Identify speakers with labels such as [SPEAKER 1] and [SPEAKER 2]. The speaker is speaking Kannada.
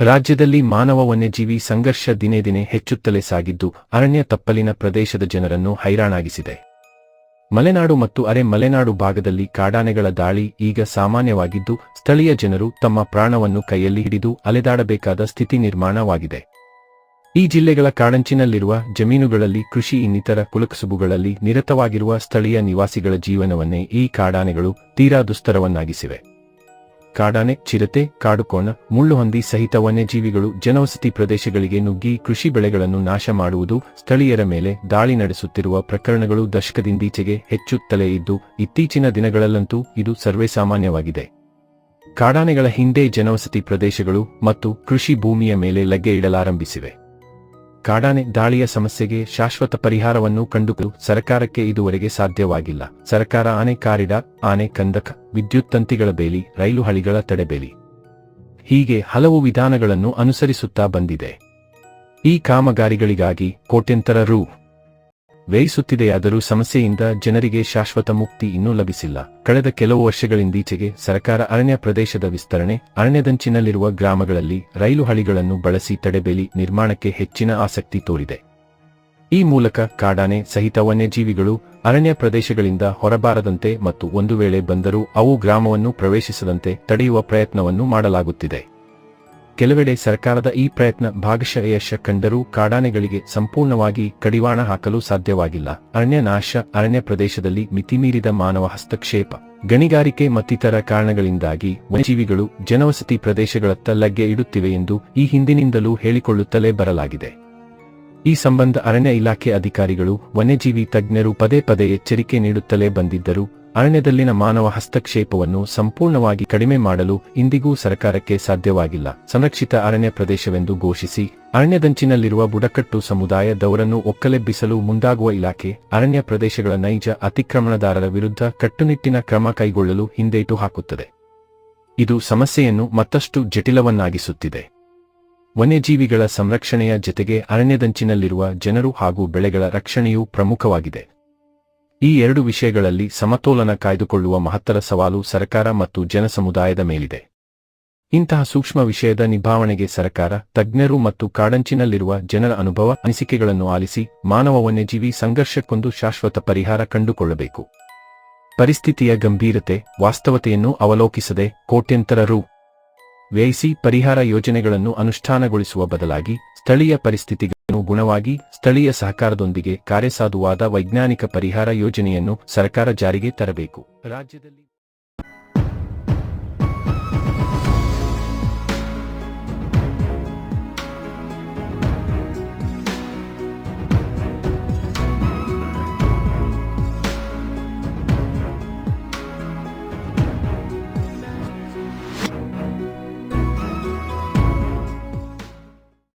[SPEAKER 1] ರಾಜ್ಯದಲ್ಲಿ ಮಾನವ ವನ್ಯಜೀವಿ ಸಂಘರ್ಷ ದಿನೇ ದಿನೇ ಹೆಚ್ಚುತ್ತಲೇ ಸಾಗಿದ್ದು, ಅರಣ್ಯ ತಪ್ಪಲಿನ ಪ್ರದೇಶದ ಜನರನ್ನು ಹೈರಾಣಾಗಿಸಿದೆ. ಮಲೆನಾಡು ಮತ್ತು ಅರೆ ಮಲೆನಾಡು ಭಾಗದಲ್ಲಿ ಕಾಡಾನೆಗಳ ದಾಳಿ ಈಗ ಸಾಮಾನ್ಯವಾಗಿದ್ದು, ಸ್ಥಳೀಯ ಜನರು ತಮ್ಮ ಪ್ರಾಣವನ್ನು ಕೈಯಲ್ಲಿ ಹಿಡಿದು ಅಲೆದಾಡಬೇಕಾದ ಸ್ಥಿತಿ ನಿರ್ಮಾಣವಾಗಿದೆ. ಈ ಜಿಲ್ಲೆಗಳ ಕಾಡಂಚಿನಲ್ಲಿರುವ ಜಮೀನುಗಳಲ್ಲಿ ಕೃಷಿ ಇನ್ನಿತರ ಕುಲಕಸುಬುಗಳಲ್ಲಿ ನಿರತವಾಗಿರುವ ಸ್ಥಳೀಯ ನಿವಾಸಿಗಳ ಜೀವನವನ್ನೇ ಈ ಕಾಡಾನೆಗಳು ತೀರಾ ದುಸ್ತರವನ್ನಾಗಿಸಿವೆ. ಕಾಡಾನೆ, ಚಿರತೆ ಕಾಡುಕೋಣ ಮುಳ್ಳುಹಂದಿ ಸಹಿತ ವನ್ಯಜೀವಿಗಳು ಜನವಸತಿ ಪ್ರದೇಶಗಳಿಗೆ ನುಗ್ಗಿ ಕೃಷಿ ಬೆಳೆಗಳನ್ನು ನಾಶ ಮಾಡುವುದು ಸ್ಥಳೀಯರ ಮೇಲೆ ದಾಳಿ ನಡೆಸುತ್ತಿರುವ ಪ್ರಕರಣಗಳು ದಶಕದಿಂದೀಚೆಗೆ ಹೆಚ್ಚುತ್ತಲೇ ಇದ್ದು, ಇತ್ತೀಚಿನ ದಿನಗಳಲ್ಲಂತೂ ಇದು ಸರ್ವೇಸಾಮಾನ್ಯವಾಗಿದೆ. ಕಾಡಾನೆಗಳ ಹಿಂದೆ ಜನವಸತಿ ಪ್ರದೇಶಗಳು ಮತ್ತು ಕೃಷಿ ಭೂಮಿಯ ಮೇಲೆ ಲಗ್ಗೆ ಇಡಲಾರಂಭಿಸಿವೆ. ಕಾಡಾನೆ ದಾಳಿಯ ಸಮಸ್ಯೆಗೆ ಶಾಶ್ವತ ಪರಿಹಾರವನ್ನು ಕಂಡುಕೊಳ್ಳಲು ಸರ್ಕಾರಕ್ಕೆ ಇದುವರೆಗೆ ಸಾಧ್ಯವಾಗಿಲ್ಲ. ಸರ್ಕಾರ ಆನೆ ಕಾರಿಡಾರ್, ಆನೆ ಕಂದಕ, ವಿದ್ಯುತ್ ತಂತಿಗಳ ಬೇಲಿ, ರೈಲು ಹಳಿಗಳ ತಡೆಬೇಲಿ. ಹೀಗೆ ಹಲವು ವಿಧಾನಗಳನ್ನು ಅನುಸರಿಸುತ್ತಾ ಬಂದಿದೆ. ಈ ಕಾಮಗಾರಿಗಳಿಗಾಗಿ ಕೋಟ್ಯಂತರ ರು. ವ್ಯಯಿಸುತ್ತಿದೆಯಾದರೂ ಸಮಸ್ಯೆಯಿಂದ ಜನರಿಗೆ ಶಾಶ್ವತ ಮುಕ್ತಿ ಇನ್ನೂ ಲಭಿಸಿಲ್ಲ. ಕಳೆದ ಕೆಲವು ವರ್ಷಗಳಿಂದೀಚೆಗೆ ಸರ್ಕಾರ ಅರಣ್ಯ ಪ್ರದೇಶದ ವಿಸ್ತರಣೆ, ಅರಣ್ಯದಂಚಿನಲ್ಲಿರುವ ಗ್ರಾಮಗಳಲ್ಲಿ ರೈಲು ಹಳಿಗಳನ್ನು ಬಳಸಿ ತಡೆಬೇಲಿ ನಿರ್ಮಾಣಕ್ಕೆ ಹೆಚ್ಚಿನ ಆಸಕ್ತಿ ತೋರಿದೆ. ಈ ಮೂಲಕ ಕಾಡಾನೆ ಸಹಿತ ವನ್ಯಜೀವಿಗಳು ಅರಣ್ಯ ಪ್ರದೇಶಗಳಿಂದ ಹೊರಬಾರದಂತೆ ಮತ್ತು ಒಂದು ವೇಳೆ ಬಂದರೂ ಅವು ಗ್ರಾಮವನ್ನು ಪ್ರವೇಶಿಸದಂತೆ ತಡೆಯುವ ಪ್ರಯತ್ನವನ್ನು ಮಾಡಲಾಗುತ್ತಿದೆ. ಕೆಲವೆಡೆ ಸರ್ಕಾರದ ಈ ಪ್ರಯತ್ನ ಭಾಗಶಃ ಯಶ ಕಂಡರೂ ಕಾಡಾನೆಗಳಿಗೆ ಸಂಪೂರ್ಣವಾಗಿ ಕಡಿವಾಣ ಹಾಕಲು ಸಾಧ್ಯವಾಗಿಲ್ಲ. ಅರಣ್ಯ ನಾಶ, ಅರಣ್ಯ ಪ್ರದೇಶದಲ್ಲಿ ಮಿತಿಮೀರಿದ ಮಾನವ ಹಸ್ತಕ್ಷೇಪ, ಗಣಿಗಾರಿಕೆ ಮತ್ತಿತರ ಕಾರಣಗಳಿಂದಾಗಿ ವನ್ಯಜೀವಿಗಳು ಜನವಸತಿ ಪ್ರದೇಶಗಳತ್ತ ಲಗ್ಗೆ ಇಡುತ್ತಿವೆ ಎಂದು ಈ ಹಿಂದಿನಿಂದಲೂ ಹೇಳಿಕೊಳ್ಳುತ್ತಲೇ ಬರಲಾಗಿದೆ. ಈ ಸಂಬಂಧ ಅರಣ್ಯ ಇಲಾಖೆ ಅಧಿಕಾರಿಗಳು ವನ್ಯಜೀವಿ ತಜ್ಞರು ಪದೇ ಪದೇ ಎಚ್ಚರಿಕೆ ನೀಡುತ್ತಲೇ ಬಂದಿದ್ದರೂ ಅರಣ್ಯದಲ್ಲಿನ ಮಾನವ ಹಸ್ತಕ್ಷೇಪವನ್ನು ಸಂಪೂರ್ಣವಾಗಿ ಕಡಿಮೆ ಮಾಡಲು ಇಂದಿಗೂ ಸರ್ಕಾರಕ್ಕೆ ಸಾಧ್ಯವಾಗಿಲ್ಲ. ಸಂರಕ್ಷಿತ ಅರಣ್ಯ ಪ್ರದೇಶವೆಂದು ಘೋಷಿಸಿ, ಅರಣ್ಯದಂಚಿನಲ್ಲಿರುವ ಬುಡಕಟ್ಟು ಸಮುದಾಯದವರನ್ನು ಒಕ್ಕಲೆಬ್ಬಿಸಲು ಮುಂದಾಗುವ ಇಲಾಖೆ, ಅರಣ್ಯ ಪ್ರದೇಶಗಳ ನೈಜ ಅತಿಕ್ರಮಣದಾರರ ವಿರುದ್ಧ ಕಟ್ಟುನಿಟ್ಟಿನ ಕ್ರಮ ಕೈಗೊಳ್ಳಲು ಹಿಂದೇಟು ಹಾಕುತ್ತದೆ. ಇದು ಸಮಸ್ಯೆಯನ್ನು ಮತ್ತಷ್ಟು ಜಟಿಲವನ್ನಾಗಿಸುತ್ತಿದೆ. ವನ್ಯಜೀವಿಗಳ ಸಂರಕ್ಷಣೆಯ ಜತೆಗೆ ಅರಣ್ಯದಂಚಿನಲ್ಲಿರುವ ಜನರು ಹಾಗೂ ಬೆಳೆಗಳ ರಕ್ಷಣೆಯೂ ಪ್ರಮುಖವಾಗಿದೆ. ಈ ಎರಡು ವಿಷಯಗಳಲ್ಲಿ ಸಮತೋಲನ ಕಾಯ್ದುಕೊಳ್ಳುವ ಮಹತ್ತರ ಸವಾಲು ಸರ್ಕಾರ ಮತ್ತು ಜನಸಮುದಾಯದ ಮೇಲಿದೆ. ಇಂತಹ ಸೂಕ್ಷ್ಮ ವಿಷಯದ ನಿಭಾವಣೆಗೆ ಸರ್ಕಾರ, ತಜ್ಞರು ಮತ್ತು ಕಾಡಂಚಿನಲ್ಲಿರುವ ಜನರ ಅನುಭವ, ಅನಿಸಿಕೆಗಳನ್ನು ಆಲಿಸಿ ಮಾನವ ವನ್ಯಜೀವಿ ಸಂಘರ್ಷಕ್ಕೊಂದು ಶಾಶ್ವತ ಪರಿಹಾರ ಕಂಡುಕೊಳ್ಳಬೇಕು. ಪರಿಸ್ಥಿತಿಯ ಗಂಭೀರತೆ, ವಾಸ್ತವತೆಯನ್ನು ಅವಲೋಕಿಸದೆ ಕೋಟ್ಯಂತರ ರು. ವ್ಯಯಿಸಿ ಪರಿಹಾರ ಯೋಜನೆಗಳನ್ನು ಅನುಷ್ಠಾನಗೊಳಿಸುವ ಬದಲಾಗಿ ಸ್ಥಳೀಯ ಪರಿಸ್ಥಿತಿಗಳನ್ನು ಗುಣವಾಗಿ ಸ್ಥಳೀಯ ಸಹಕಾರದೊಂದಿಗೆ ಕಾರ್ಯಸಾಧುವಾದ ವೈಜ್ಞಾನಿಕ ಪರಿಹಾರ ಯೋಜನೆಯನ್ನು ಸರ್ಕಾರ ಜಾರಿಗೆ ತರಬೇಕು. ರಾಜ್ಯದಲ್ಲಿ